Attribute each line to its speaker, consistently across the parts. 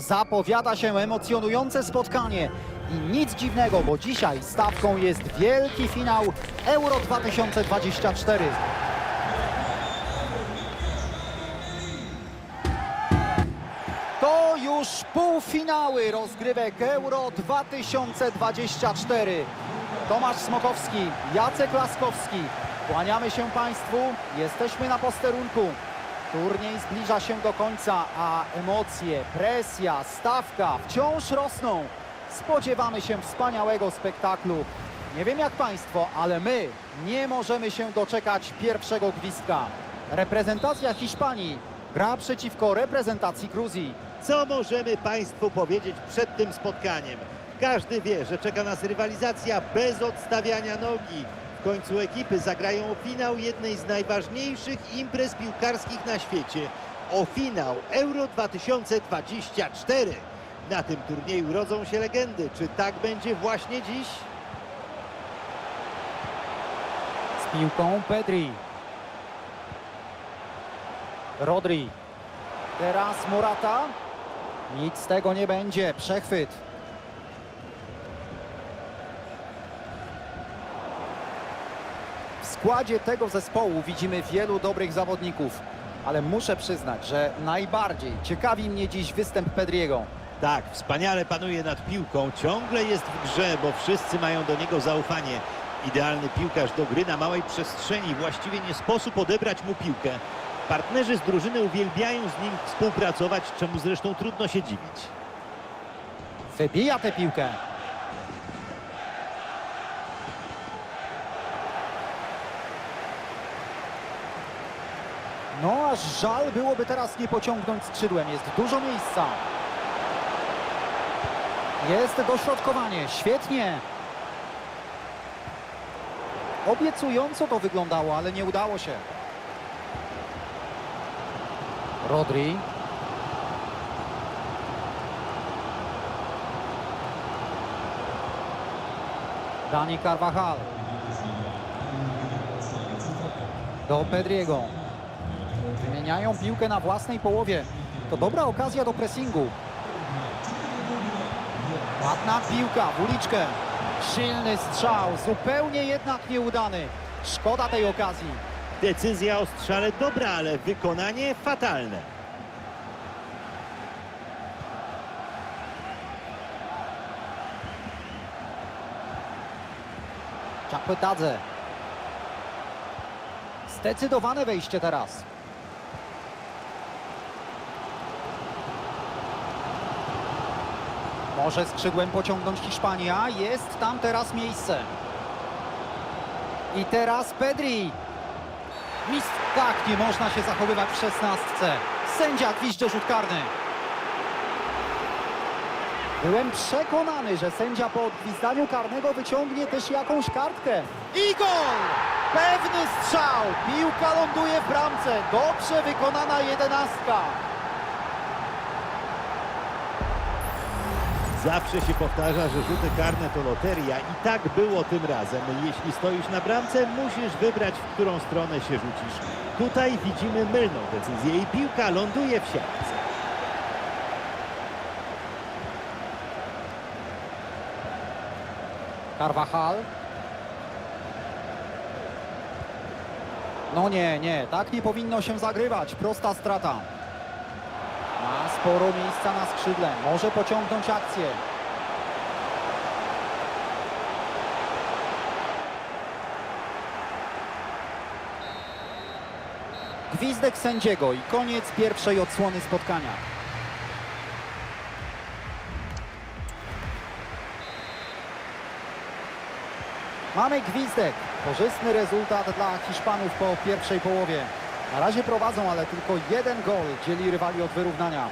Speaker 1: Zapowiada się emocjonujące spotkanie i nic dziwnego, bo dzisiaj stawką jest wielki finał Euro 2024. To już półfinały rozgrywek Euro 2024. Tomasz Smokowski, Jacek Laskowski. Kłaniamy się Państwu, jesteśmy na posterunku. Turniej zbliża się do końca, a emocje, presja, stawka wciąż rosną. Spodziewamy się wspaniałego spektaklu. Nie wiem jak Państwo, ale my nie możemy się doczekać pierwszego gwizdka. Reprezentacja Hiszpanii gra przeciwko reprezentacji Gruzji.
Speaker 2: Co możemy Państwu powiedzieć przed tym spotkaniem? Każdy wie, że czeka nas rywalizacja bez odstawiania nogi. W końcu ekipy zagrają finał jednej z najważniejszych imprez piłkarskich na świecie. O finał Euro 2024. Na tym turnieju rodzą się legendy. Czy tak będzie właśnie dziś?
Speaker 1: Z piłką Pedri. Rodri. Teraz Morata. Nic z tego nie będzie. Przechwyt. Składzie tego zespołu widzimy wielu dobrych zawodników, ale muszę przyznać, że najbardziej ciekawi mnie dziś występ Pedriego.
Speaker 2: Tak, wspaniale panuje nad piłką, ciągle jest w grze, bo wszyscy mają do niego zaufanie. Idealny piłkarz do gry na małej przestrzeni, właściwie nie sposób odebrać mu piłkę. Partnerzy z drużyny uwielbiają z nim współpracować, czemu zresztą trudno się dziwić.
Speaker 1: Wybija tę piłkę. No aż żal byłoby teraz nie pociągnąć skrzydłem. Jest dużo miejsca. Jest dośrodkowanie. Świetnie. Obiecująco to wyglądało, ale nie udało się. Rodri. Dani Carvajal. Do Pedriego. Wymieniają piłkę na własnej połowie. To dobra okazja do pressingu. Ładna piłka w uliczkę. Silny strzał, zupełnie jednak nieudany. Szkoda tej okazji.
Speaker 2: Decyzja o strzale dobra, ale wykonanie fatalne.
Speaker 1: Czapetadze. Zdecydowane wejście teraz. Może skrzydłem pociągnąć Hiszpania. Jest tam teraz miejsce. I teraz Pedri. Mistrz, tak nie można się zachowywać w szesnastce. Sędzia gwizdże rzut karny. Byłem przekonany, że sędzia po odgwizdaniu karnego wyciągnie też jakąś kartkę. I gol! Pewny strzał! Piłka ląduje w bramce. Dobrze wykonana jedenastka.
Speaker 2: Zawsze się powtarza, że rzuty karne to loteria i tak było tym razem. Jeśli stoisz na bramce, musisz wybrać, w którą stronę się rzucisz. Tutaj widzimy mylną decyzję i piłka ląduje w siatce.
Speaker 1: Carvajal. No nie, nie, tak nie powinno się zagrywać. Prosta strata. Ma sporo miejsca na skrzydle. Może pociągnąć akcję. Gwizdek sędziego i koniec pierwszej odsłony spotkania. Mamy gwizdek. Korzystny rezultat dla Hiszpanów po pierwszej połowie. Na razie prowadzą, ale tylko jeden gol dzieli rywali od wyrównania.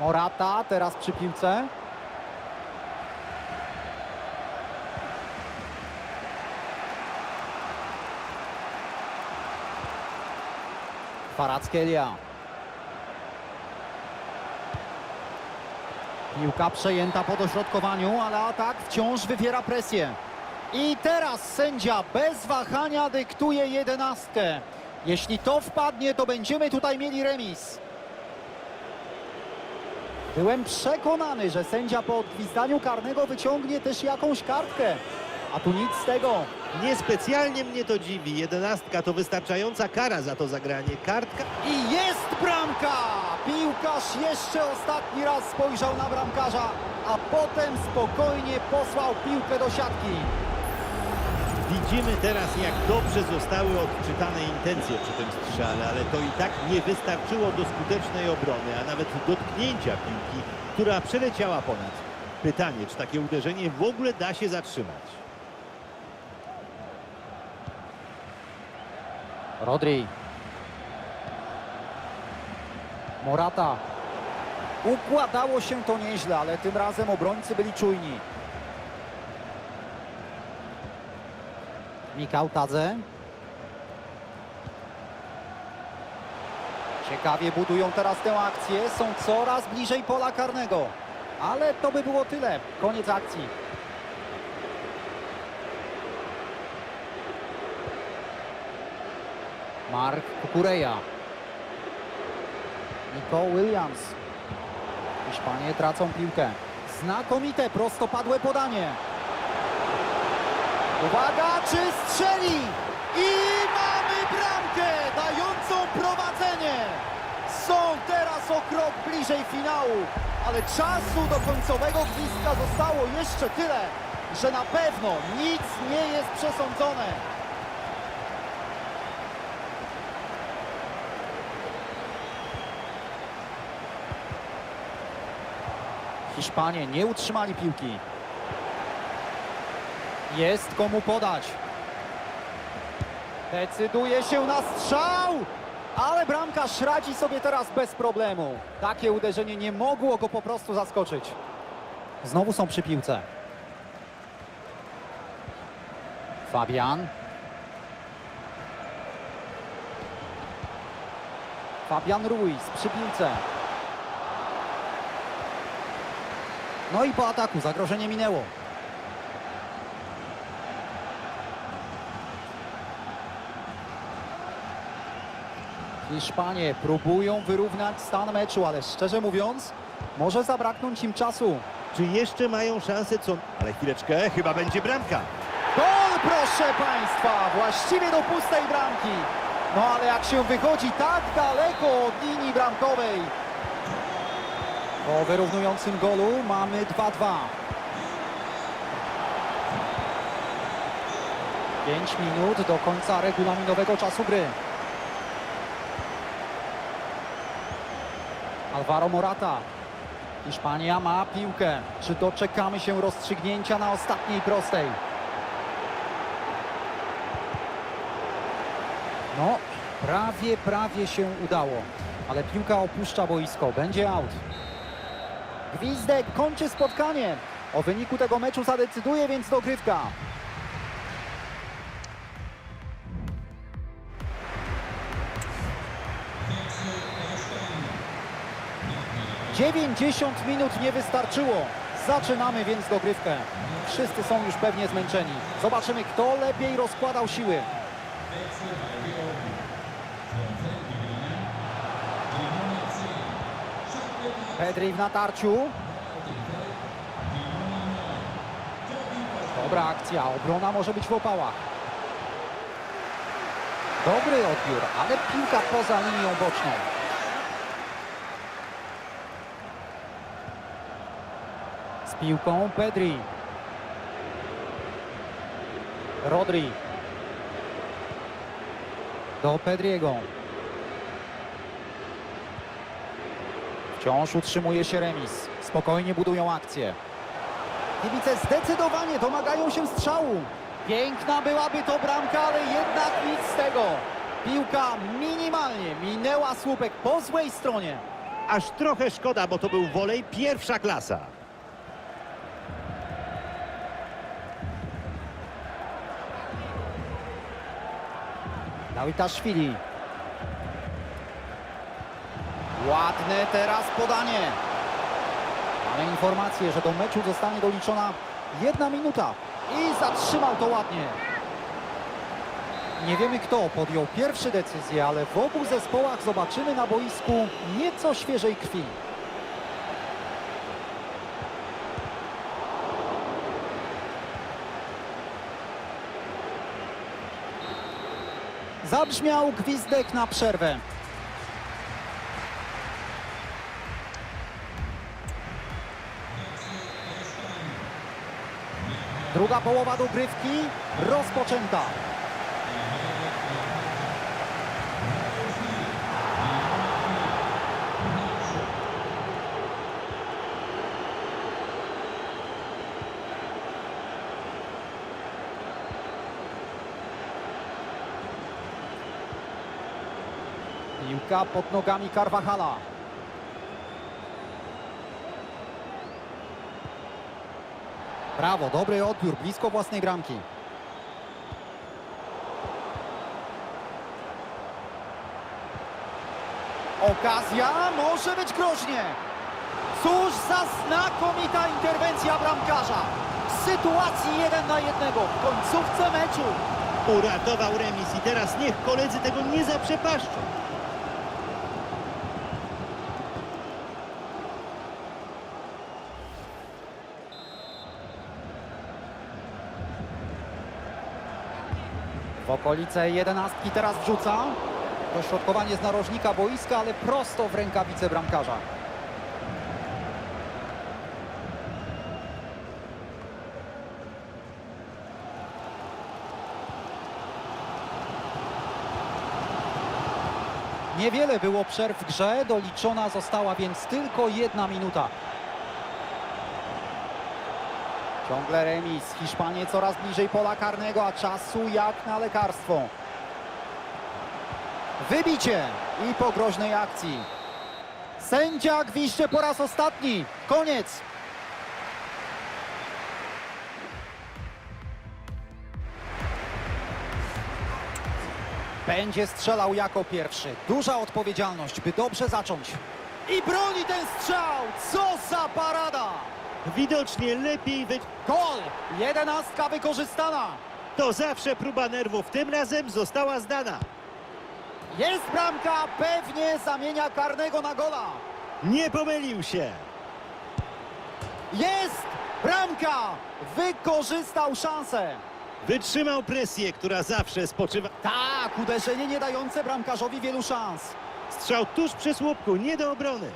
Speaker 1: Morata teraz przy piłce. Farackelia. Piłka przejęta po dośrodkowaniu, ale atak wciąż wywiera presję. I teraz sędzia bez wahania dyktuje jedenastkę. Jeśli to wpadnie, to będziemy tutaj mieli remis. Byłem przekonany, że sędzia po odgwizdaniu karnego wyciągnie też jakąś kartkę. A tu nic z tego.
Speaker 2: Niespecjalnie mnie to dziwi. Jedenastka to wystarczająca kara za to zagranie. Kartka
Speaker 1: I jest bramka! Piłkarz jeszcze ostatni raz spojrzał na bramkarza, a potem spokojnie posłał piłkę do siatki.
Speaker 2: Widzimy teraz, jak dobrze zostały odczytane intencje przy tym strzale, ale to i tak nie wystarczyło do skutecznej obrony, a nawet dotknięcia piłki, która przeleciała ponad. Pytanie, czy takie uderzenie w ogóle da się zatrzymać?
Speaker 1: Rodri. Morata. Układało się to nieźle, ale tym razem obrońcy byli czujni. Mikał Tadze. Ciekawie budują teraz tę akcję. Są coraz bliżej pola karnego. Ale to by było tyle. Koniec akcji. Mark Kukureja. Nico Williams. Hiszpanie tracą piłkę. Znakomite prostopadłe podanie. Uwaga, czy strzeli? I mamy bramkę dającą prowadzenie. Są teraz o krok bliżej finału, ale czasu do końcowego gwizdka zostało jeszcze tyle, że na pewno nic nie jest przesądzone. Hiszpanie nie utrzymali piłki. Jest komu podać. Decyduje się na strzał, ale bramkarz radzi sobie teraz bez problemu. Takie uderzenie nie mogło go po prostu zaskoczyć. Znowu są przy piłce. Fabian. Fabian Ruiz przy piłce. No i po ataku zagrożenie minęło. Hiszpanie próbują wyrównać stan meczu, ale szczerze mówiąc, może zabraknąć im czasu.
Speaker 2: Czy jeszcze mają szansę co... Ale chwileczkę, chyba będzie bramka.
Speaker 1: Gol, proszę Państwa! Właściwie do pustej bramki. No ale jak się wychodzi tak daleko od linii bramkowej. Po wyrównującym golu mamy 2-2. 5 minut do końca regulaminowego czasu gry. Alvaro Morata. Hiszpania ma piłkę. Czy doczekamy się rozstrzygnięcia na ostatniej prostej? No, prawie, prawie się udało. Ale piłka opuszcza boisko. Będzie out. Gwizdek kończy spotkanie. O wyniku tego meczu zadecyduje więc dogrywka. Dziewięćdziesiąt minut nie wystarczyło. Zaczynamy więc dogrywkę. Wszyscy są już pewnie zmęczeni. Zobaczymy, kto lepiej rozkładał siły. Pedri w natarciu. Dobra akcja, obrona może być w opałach. Dobry odbiór, ale piłka poza linią boczną. Z piłką Pedri. Rodri. Do Pedriego. Wciąż utrzymuje się remis. Spokojnie budują akcję. Kibice zdecydowanie domagają się strzału. Piękna byłaby to bramka, ale jednak nic z tego. Piłka minimalnie minęła słupek po złej stronie.
Speaker 2: Aż trochę szkoda, bo to był wolej pierwsza klasa.
Speaker 1: Dawitaszwili. Ładne teraz podanie. Mamy informację, że do meczu zostanie doliczona jedna minuta. i zatrzymał to ładnie. Nie wiemy kto podjął pierwszy decyzję, ale w obu zespołach zobaczymy na boisku nieco świeżej krwi. Zabrzmiał gwizdek na przerwę. Druga połowa dogrywki rozpoczęta. Piłka pod nogami Carvajala. Brawo, dobry odbiór, blisko własnej bramki. Okazja może być groźnie. Cóż za znakomita interwencja bramkarza. W sytuacji jeden na jednego w końcówce meczu.
Speaker 2: Uratował remis i teraz niech koledzy tego nie zaprzepaszczą.
Speaker 1: W okolice jedenastki teraz wrzuca. Dośrodkowanie z narożnika boiska, ale prosto w rękawice bramkarza. Niewiele było przerw w grze, doliczona została więc tylko jedna minuta. Ciągle remis. Hiszpanie coraz bliżej pola karnego, a czasu jak na lekarstwo. Wybicie i po groźnej akcji. Sędzia gwizdże po raz ostatni. Koniec. Będzie strzelał jako pierwszy. Duża odpowiedzialność, by dobrze zacząć. I broni ten strzał. Co za parada!
Speaker 2: Widocznie lepiej wy...
Speaker 1: Gol! Jedenastka wykorzystana.
Speaker 2: To zawsze próba nerwów. Tym razem została zdana.
Speaker 1: Jest bramka, pewnie zamienia karnego na gola.
Speaker 2: Nie pomylił się.
Speaker 1: Jest bramka! Wykorzystał szansę.
Speaker 2: Wytrzymał presję, która zawsze spoczywa.
Speaker 1: Tak, uderzenie nie dające bramkarzowi wielu szans.
Speaker 2: Strzał tuż przy słupku, nie do obrony.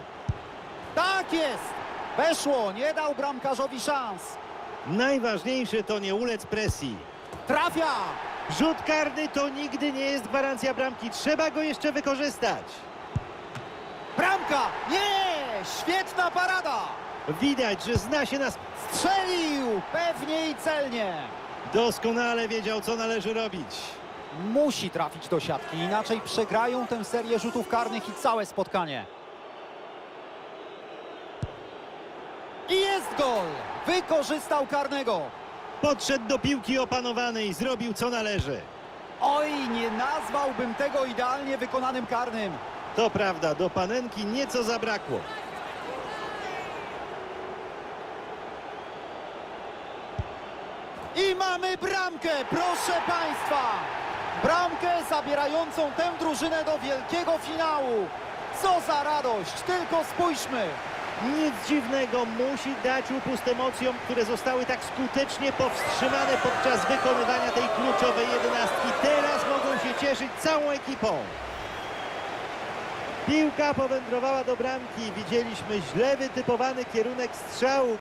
Speaker 1: Tak jest! Weszło, nie dał bramkarzowi szans.
Speaker 2: Najważniejsze to nie ulec presji.
Speaker 1: Trafia!
Speaker 2: Rzut karny to nigdy nie jest gwarancja bramki. Trzeba go jeszcze wykorzystać.
Speaker 1: Bramka! Nie! Świetna parada!
Speaker 2: Widać, że zna się na... sp-
Speaker 1: Strzelił! Pewnie i celnie.
Speaker 2: Doskonale wiedział, co należy robić.
Speaker 1: Musi trafić do siatki, inaczej przegrają tę serię rzutów karnych i całe spotkanie. I jest gol! Wykorzystał karnego.
Speaker 2: Podszedł do piłki opanowanej i zrobił, co należy.
Speaker 1: Oj, nie nazwałbym tego idealnie wykonanym karnym.
Speaker 2: To prawda, do panenki nieco zabrakło.
Speaker 1: I mamy bramkę, proszę Państwa! Bramkę zabierającą tę drużynę do wielkiego finału. Co za radość, tylko spójrzmy.
Speaker 2: Nic dziwnego, musi dać upust emocjom, które zostały tak skutecznie powstrzymane podczas wykonywania tej kluczowej jedenastki. Teraz mogą się cieszyć całą ekipą. Piłka powędrowała do bramki. Widzieliśmy źle wytypowany kierunek strzału.